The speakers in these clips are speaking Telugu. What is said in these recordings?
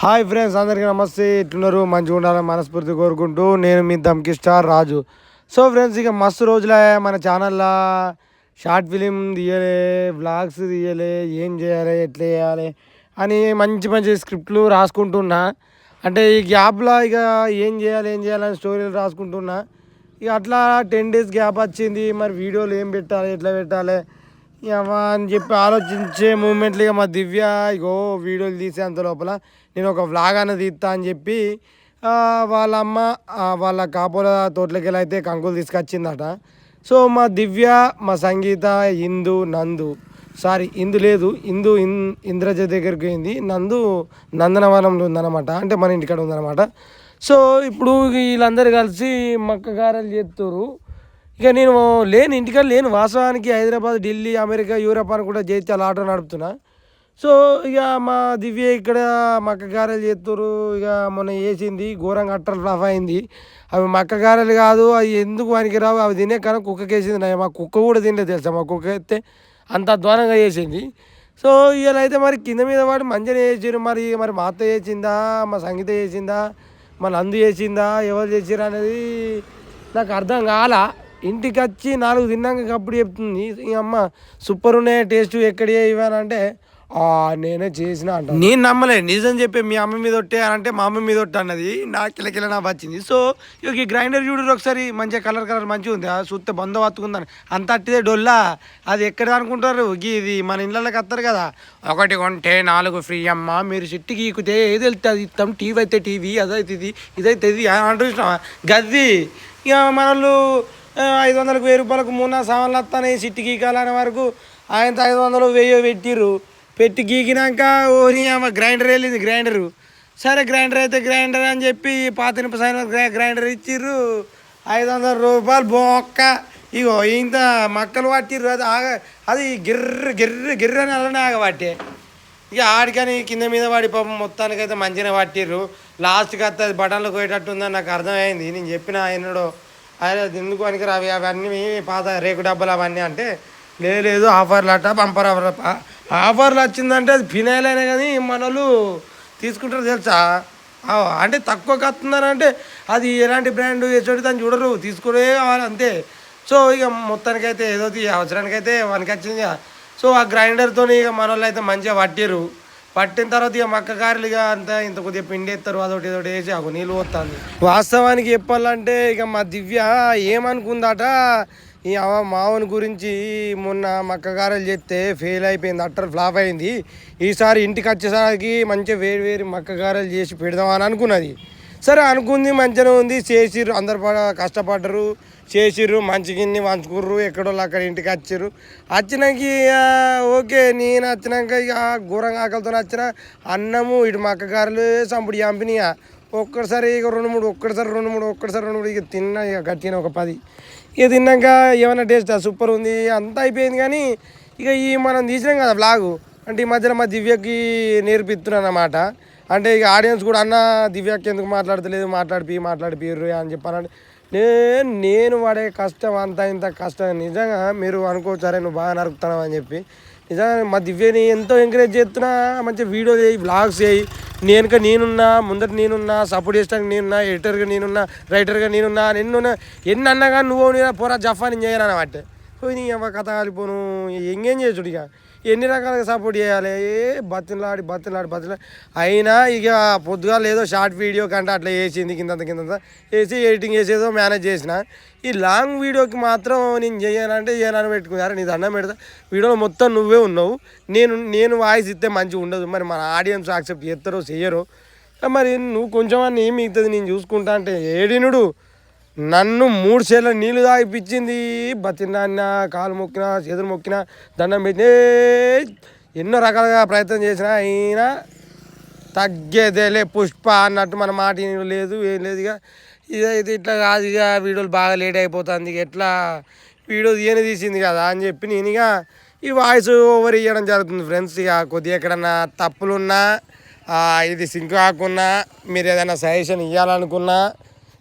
హాయ్ ఫ్రెండ్స్ అందరికీ నమస్తే. ఎట్లున్నారు మంచిగా ఉండాలని మనస్ఫూర్తి కోరుకుంటూ నేను మీ Dhamki star Raju. So friends ఇక మస్తు రోజులే మన ఛానల్లో షార్ట్ ఫిలిం తీయలే వ్లాగ్స్ తీయలే ఏం చేయాలి ఎట్లా చేయాలి అని మంచి మంచి స్క్రిప్ట్లు రాసుకుంటున్నా. అంటే ఈ గ్యాప్లో ఇక ఏం చేయాలి ఏం చేయాలని స్టోరీలు రాసుకుంటున్నా. ఇక అట్లా టెన్ డేస్ గ్యాప్ వచ్చింది మరి వీడియోలు ఏం పెట్టాలి ఎట్లా పెట్టాలి అని చెప్పి ఆలోచించే మూమెంట్లు ఇక మా దివ్య ఇగో వీడియోలు తీసేంత లోపల నేను ఒక వ్లాగ్ అనేది తీస్తా అని చెప్పి వాళ్ళ అమ్మ వాళ్ళ కాపుల తోటలకి అయితే కంకులు తీసుకొచ్చిందట. సో మా దివ్య మా సంగీత ఇందు నందు సారీ ఇందు లేదు ఇందు ఇన్ ఇంద్రజ దగ్గరికి పోయింది. నందు నందనవనంలో ఉందన్నమాట అంటే మన ఇంటికాడ ఉందన్నమాట. సో ఇప్పుడు వీళ్ళందరూ కలిసి మక్కగారలు చేస్తారు ఇక నేను లేను ఇంటికాడ లేను వాస్తవానికి హైదరాబాద్ ఢిల్లీ అమెరికా యూరప్ అని కూడా జైత్యాల ఆటో నడుపుతున్నా సో ఇక మా దివ్య ఇక్కడ మక్క గారెలు చేస్తారు ఇక మొన్న వేసింది ఘోరంగా అట్టలు ఫ్లఫ్ అయింది. అవి మక్కగారెలు కాదు అవి ఎందుకు పనికిరావు అవి తినే కానీ కుక్కకి వేసింది నా- మా కుక్క కూడా తినలేదు తెలుసా? మా కుక్క అయితే అంత అధ్వానంగా చేసింది. సో ఇలా అయితే మరి కింద మీద వాడు మంచిగా చేసారు మరి మరి మా అత్త చేసిందా? మా సంగీత చేసిందా? మా నందు చేసిందా? ఎవరు చేసారు అనేది నాకు అర్థం కాలా. ఇంటికి వచ్చి నాలుగు తిన్నాక అప్పుడు చెప్తుంది ఈ అమ్మ సూపర్ ఉన్నాయి టేస్ట్ ఎక్కడ ఇవ్వాలంటే ఆ నేనే చేసిన అంట నేను నమ్మలే. నిజం చెప్పి మీ అమ్మ మీద ఒట్టే అంటే మా అమ్మ మీద ఒట్టే అన్నది. నా కిలకిల నా వచ్చింది. సో ఈ గ్రైండర్ చూడరు ఒకసారి. మంచిగా కలర్ కలర్ మంచిగా ఉంది. ఆ చూస్తే బంద వత్తుకుందని అంత అట్టిదే డొల్లా. అది ఎక్కడ అనుకుంటారు? ఇది మన ఇళ్ళకి వస్తారు కదా. ఒకటి కొంటే నాలుగు ఫ్రీ అమ్మ. మీరు చెట్టు గీకుతే ఏది వెళ్తే అది ఇస్తాం. టీవీ అయితే టీవీ అదైతే ఇది ఇదైతే ఇది. అని అంటున్నావా గద్ది ఇక మనలు ఐదు వందలకు వెయ్యి రూపాయలకు మూడు సామాన్లు వస్తాయి సిట్టి గీకాలనే వరకు ఆయన ఐదు వందలు వెయ్యి పెట్టిర్రు. పెట్టి గీకినాక ఓరి గ్రైండర్ వెళ్ళింది గ్రైండరు. సరే గ్రైండర్ అయితే గ్రైండర్ అని చెప్పి పాత సైన్ గ్రైండర్ ఇచ్చిర్రు. ఐదు వందల రూపాయలు బొక్క. ఇగో ఇంత మక్కలు పట్టిర్రు. అది ఆగ అది గిర్ర గిర్ర గిర్ర అని అలానే ఆగబట్టే. ఇక ఆడికని కింద మీద పడి పాపం మొత్తానికి అయితే మంచిగా పట్టిర్రు. లాస్ట్కి వస్తే అది బటన్లు పోయేటట్టు ఉందని నాకు అర్థమైంది. నేను చెప్పిన ఆయనడు అరే అది ఎందుకు పనికి అవి అవన్నీ పాత రేకు డబ్బాలు అవన్నీ అంటే "లే- లేదు ఆఫర్లు అట్ట బంపర్ ఆఫర్ ఆఫర్లు వచ్చిందంటే అది ఫినాయిల్ అయినా కానీ మనలు తీసుకుంటారు తెలుసా? అంటే తక్కువకి వస్తుందని అది ఎలాంటి బ్రాండ్ ఎటువంటి దాన్ని చూడరు తీసుకునే కావాలి అంతే. సో ఇక మొత్తానికైతే ఏదో అవసరానికైతే మనకి వచ్చింది ఇక. సో ఆ గ్రైండర్తో ఇక మన వాళ్ళు అయితే మంచిగా పట్టిరు పట్టిన తర్వాత ఇక మక్కకారులు ఇక అంతా ఇంత కొద్దిగా పిండి ఎత్తారు అదొకటి ఇదొకటి వేసి అగో నీళ్ళు పోతుంది. వాస్తవానికి చెప్పాలంటే ఇక మా దివ్య ఏమనుకుందట ఈ అవ మావని గురించి మొన్న మక్క చెప్తే ఫెయిల్ అయిపోయింది అట్టర్ ఫ్లాప్ అయింది. ఈసారి ఇంటికి వచ్చేసరికి మంచిగా వేరు వేరు మక్క చేసి చేసి పెడదామని అనుకున్నది. సరే అనుకుంది మంచిగా ఉంది చేసిర్రు అందరు కష్టపడ్డరు. చేసిర్రు మంచి గిన్ని వంచుకుర్రు ఎక్కడో అక్కడ ఇంటికి వచ్చిర్రు. వచ్చినాక ఇక ఓకే నేను వచ్చినాక ఇక ఘోరంగా ఆకలితో వచ్చిన అన్నము ఇటు మక్కకారులు సంపుడు చంపినాయి ఒక్కసారి ఇక రెండు మూడు ఒక్కసారి రెండు మూడు ఒక్కటిసారి రెండు మూడు ఇక తిన్నా ఇక గట్టిన ఒక పది. ఇక తిన్నాక ఏమైనా టేస్ట్? సూపర్ ఉంది అంతా అయిపోయింది కానీ ఇక ఈ మనం తీసినాం కదా బ్లాగు అంటే ఈ మధ్యలో మా దివ్యకి నేర్పిస్తున్నాను అన్నమాట. అంటే ఇక ఆడియన్స్ కూడా అన్న దివ్యకి ఎందుకు మాట్లాడతలేదు? మాట్లాడిపి మాట్లాడిపోయారు అని చెప్పాలంటే నేను నేను పడే కష్టం అంత ఇంత కష్టం. నిజంగా మీరు అనుకోవచ్చు నువ్వు బాగా నరుకుతున్నావు అని చెప్పి. నిజంగా మా దివ్యని ఎంతో ఎంకరేజ్ చేస్తున్నా. మంచిగా వీడియో చేయి బ్లాగ్స్ చేయి. నేనుక నేనున్నా ముందట నేనున్నా సపోర్ట్ చేసడానికి నేనున్నా ఎడిటర్గా నేనున్నా రైటర్గా నేనున్నా నిన్నున్నా ఎన్ని అన్నా కానీ నువ్వు నేను పోరా జఫా నేను చేయను అన్నమాట. పోయి నీ అవ్వ కథ కాలిపోను ఎంగేం చేసుడు ఇక. ఎన్ని రకాలుగా సపోర్ట్ చేయాలి? ఏ బతిలాడి బతిలాడి బతిలాడి. అయినా ఇక పొద్దుగా లేదో షార్ట్ వీడియో కంటే అట్లా వేసింది కింద కింద వేసి ఎడిటింగ్ చేసేదో మేనేజ్ చేసిన. ఈ లాంగ్ వీడియోకి మాత్రం నేను చేయాలంటే చేయనని పెట్టుకున్నారు నీ దండం పెడతా. వీడియోలో మొత్తం నువ్వే ఉన్నావు. నేను నేను వాయిస్ ఇస్తే మంచిగా ఉండదు. మరి మన ఆడియన్స్ యాక్సెప్ట్ చేస్తారో చెయ్యరో? మరి నువ్వు కొంచెం అని ఏమి మిగుతుంది నేను చూసుకుంటా అంటే ఏడినుడు? నన్ను మూడు సేర్ల నీళ్ళు తాగిపించింది బతిన్న కాలు మొక్కినా చేతులు మొక్కినా దండం పెట్టిన ఎన్నో రకాలుగా ప్రయత్నం చేసినా అయినా తగ్గేదేలే పుష్ప అన్నట్టు మన మాట లేదు ఏం లేదు ఇక. ఇదైతే ఇట్లా కాదు ఇక వీడియోలు బాగా లేట్ అయిపోతుంది ఇక. ఎట్లా వీడియో తీయని తీసింది కదా అని చెప్పి నేను ఇక ఈ వాయిస్ ఓవర్ ఇవ్వడం జరుగుతుంది ఫ్రెండ్స్. ఇక కొద్దిగా ఎక్కడన్నా తప్పులున్నా ఇది సింక్ కాకున్నా మీరు ఏదైనా సజెషన్ ఇవ్వాలనుకున్నా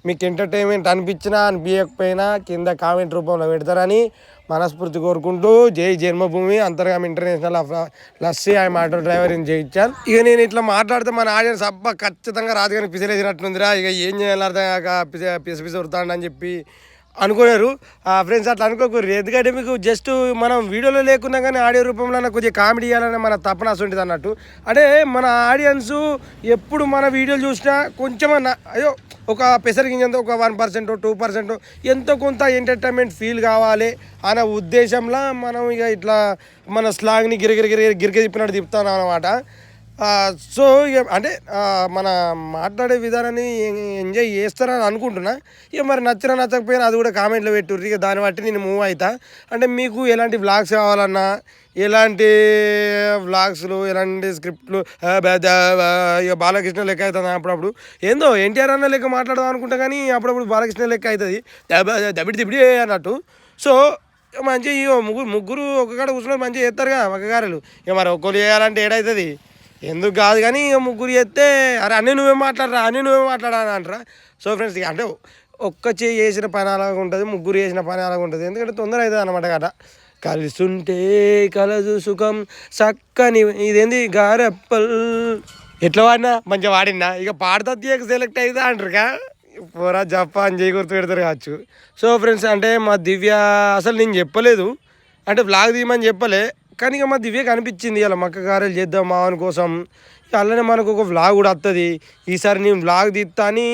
మీకు ఎంటర్టైన్మెంట్ అనిపించినా అనిపించకపోయినా కింద కామెంట్ రూపంలో పెడతారని మనస్ఫూర్తి కోరుకుంటూ జై జన్మభూమి అంతర్గామ ఇంటర్నేషనల్ ఆఫ్ లస్సీ ఆయన ఆటో డ్రైవర్ ఇన్ జయించాను ఇక నేను ఇట్లా మాట్లాడితే మన ఆడియన్స్ అబ్బా ఖచ్చితంగా రాదు కానీ పిసిలేసినట్టుందిరా ఇక ఏం చేయాలి అర్థం కాక పిస పిస చెప్పి అనుకున్నారు ఫ్రెండ్స్ అట్లా అనుకోకూడదు. ఎందుకంటే మీకు జస్ట్ మనం వీడియోలో లేకున్నా కానీ ఆడియో రూపంలో కొద్దిగా కామెడీ చేయాలనే మన తపన అసంటిది అన్నట్టు. అంటే మన ఆడియన్స్ ఎప్పుడు మన వీడియోలు చూసినా కొంచెమన్నా అయ్యో ఒక పెసరిగింజంత ఒక వన్ పర్సెంట్ టూ పర్సెంట్ ఎంతో కొంత ఎంటర్టైన్మెంట్ ఫీల్ కావాలి అనే ఉద్దేశంలో మనం ఇక ఇట్లా మన స్లాంగ్ని గిరిగిరిగిరి గిరిక తిప్పినట్టు తిప్పుతాను అనమాట సో ఇక అంటే మన మాట్లాడే విధానాన్ని ఎంజాయ్ చేస్తారని అనుకుంటున్నా. ఇక మరి నచ్చిన నచ్చకపోయినా అది కూడా కామెంట్లో పెట్టుర్రు. ఇక దాన్ని బట్టి నేను మూవ్ అవుతా అంటే మీకు ఎలాంటి వ్లాగ్స్ కావాలన్నా ఎలాంటి వ్లాగ్స్లు ఎలాంటి స్క్రిప్ట్లు ఇక బాలకృష్ణ లెక్క అవుతుంది అప్పుడప్పుడు. ఏందో ఎన్టీఆర్ అన్న లెక్క మాట్లాడదాం అనుకుంటా కానీ అప్పుడప్పుడు బాలకృష్ణ లెక్క అవుతుంది దబ- దబిడి దిబిడి అన్నట్టు. సో మంచిగా ఇగో ముగ్గురు ముగ్గురు ఒక కాడ కూర్చున్నారు మంచిగా చేస్తారుగా మగ్గగారెలు ఇక మరి ఒక్కరు చేయాలంటే ఏడవుతుంది ఎందుకు కాదు కానీ ఇక ముగ్గురు చేస్తే అరే అన్నీ నువ్వే మాట్లాడరా అన్నీ నువ్వే మాట్లాడా అని అంటారా? సో ఫ్రెండ్స్ ఇక అంటే ఒక్క చేయి చేసిన పని అలాగ ఉంటుంది ముగ్గురు చేసిన పని అలాగ ఉంటుంది. ఎందుకంటే తొందర అవుతుంది అనమాట కదా కలిసుంటే కలదు సుఖం చక్కని ఇదేంది? గారెప్పల్. ఎట్లా వాడినా? మంచిగా వాడినా? ఇక పాడతా తీయక సెలెక్ట్ అవుతా అంటారుగా పోరా జపాన్ చేయి గుర్తు పెడతారు కావచ్చు. సో ఫ్రెండ్స్ అంటే మా దివ్య అసలు నేను చెప్పలేదు. అంటే బ్లాగ్ తీయమని చెప్పలే. కానీ ఇక మా దివ్యకి అనిపించింది ఇలా మక్క గారెలు చేద్దాం మావని కోసం. అలానే మనకు ఒక వ్లాగ్ కూడా వస్తుంది ఈసారి నేను వ్లాగ్ తీస్తా అని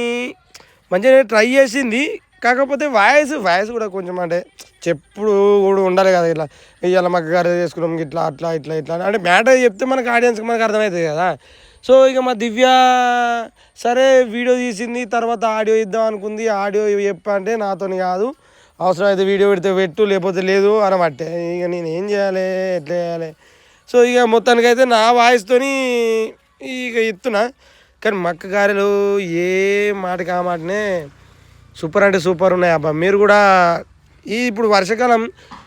మంచిగా ట్రై చేసింది. కాకపోతే వాయిస్ వాయిస్ కూడా కొంచెం అంటే చెప్పుడు కూడా ఉండాలి కదా ఇట్లా ఇవాళ మక్క గారెలు చేసుకున్నాం ఇట్లా అట్లా ఇట్లా ఇట్లా అంటే మ్యాటర్ చెప్తే మనకు ఆడియన్స్కి మనకు అర్థమవుతుంది కదా. సో ఇక మా దివ్య సరే వీడియో తీసింది తర్వాత ఆడియో ఇద్దాం అనుకుంది ఆడియో చెప్పంటే నాతోని కాదు. అవసరం అయితే వీడియో పెడితే పెట్టు లేకపోతే లేదు అనబట్టే ఇక నేను ఏం చేయాలి ఎట్లా చేయాలి? సో ఇక మొత్తానికైతే నా వాయిస్తోని ఇక ఎత్తున్నా కానీ మక్క గారెలు ఏ మాటకి ఆ మాటనే సూపర్ అంటే సూపర్ ఉన్నాయి అబ్బా. మీరు కూడా ఈ ఇప్పుడు వర్షాకాలం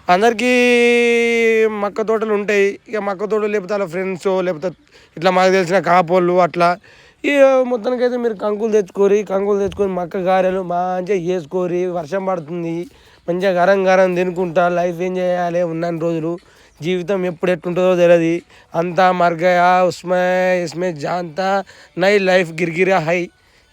అందరికీ మక్క తోటలు ఉంటాయి. ఇక మక్క తోటలు లేకపోతే అలా ఫ్రెండ్స్ లేకపోతే ఇట్లా మాకు తెలిసిన కాపోళ్ళు అట్లా ఇక మొత్తానికైతే మీరు కంకులు తెచ్చుకోరి కంకులు తెచ్చుకొని మక్క గారెలు మంచిగా చేసుకోరి వర్షం పడుతుంది మంచిగా గరం గరం తినుకుంటా లైఫ్ ఏం చేయాలి ఉన్నాను రోజులు జీవితం ఎప్పుడు ఎట్టుంటుందో తెలియదు అంతా మర్గయా ఉస్మే ఇస్మే జాంతా నై లైఫ్ గిరిగిరా హై.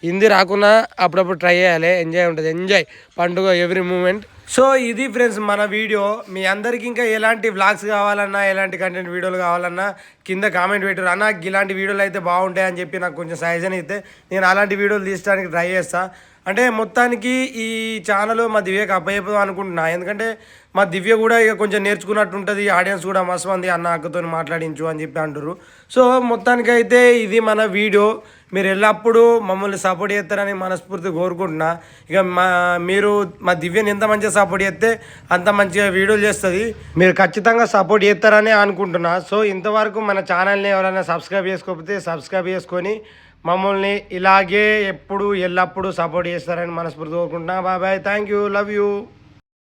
హిందీ రాకున్నా అప్పుడప్పుడు ట్రై చేయాలి ఎంజాయ్ ఉంటుంది ఎంజాయ్. పండుగ ఎవ్రీ మూమెంట్ సో ఇది ఫ్రెండ్స్ మన వీడియో. మీ అందరికి ఇంకా ఎలాంటి వ్లాగ్స్ కావాలన్నా ఎలాంటి కంటెంట్ వీడియోలు కావాలన్నా కింద కామెంట్ పెట్టారు అన్న ఇలాంటి వీడియోలు అయితే బాగుంటాయి అని చెప్పి నాకు కొంచెం సజెషన్ అయితే నేను అలాంటి వీడియోలు తీసడానికి ట్రై చేస్తాను అంటే మొత్తానికి ఈ ఛానల్ మా దివ్యకి అప్పయ్యపోదాం అనుకుంటున్నా. ఎందుకంటే మా దివ్య కూడా ఇక కొంచెం నేర్చుకున్నట్టు ఉంటుంది. ఆడియన్స్ కూడా మస్తు మంది అన్న అక్కతో మాట్లాడించు అని చెప్పి అంటారు సో మొత్తానికైతే ఇది మన వీడియో. మీరు ఎల్లప్పుడూ మమ్మల్ని సపోర్ట్ చేస్తారని మనస్ఫూర్తి కోరుకుంటున్నా. ఇక మా మీరు మా దివ్యని ఎంత మంచిగా సపోర్ట్ చేస్తే అంత మంచిగా వీడియోలు చేస్తుంది. మీరు ఖచ్చితంగా సపోర్ట్ చేస్తారని అనుకుంటున్నా. సో ఇంతవరకు మన ఛానల్ని ఎవరైనా సబ్స్క్రైబ్ చేసుకోకపోతే సబ్స్క్రైబ్ చేసుకొని మమ్మల్ని ఇలాగే ఎప్పుడు ఎల్లప్పుడూ సపోర్ట్ చేస్తారని మనస్ఫూర్తి కోరుకుంటున్నా. బాబాయ్ థ్యాంక్ యూ లవ్ యూ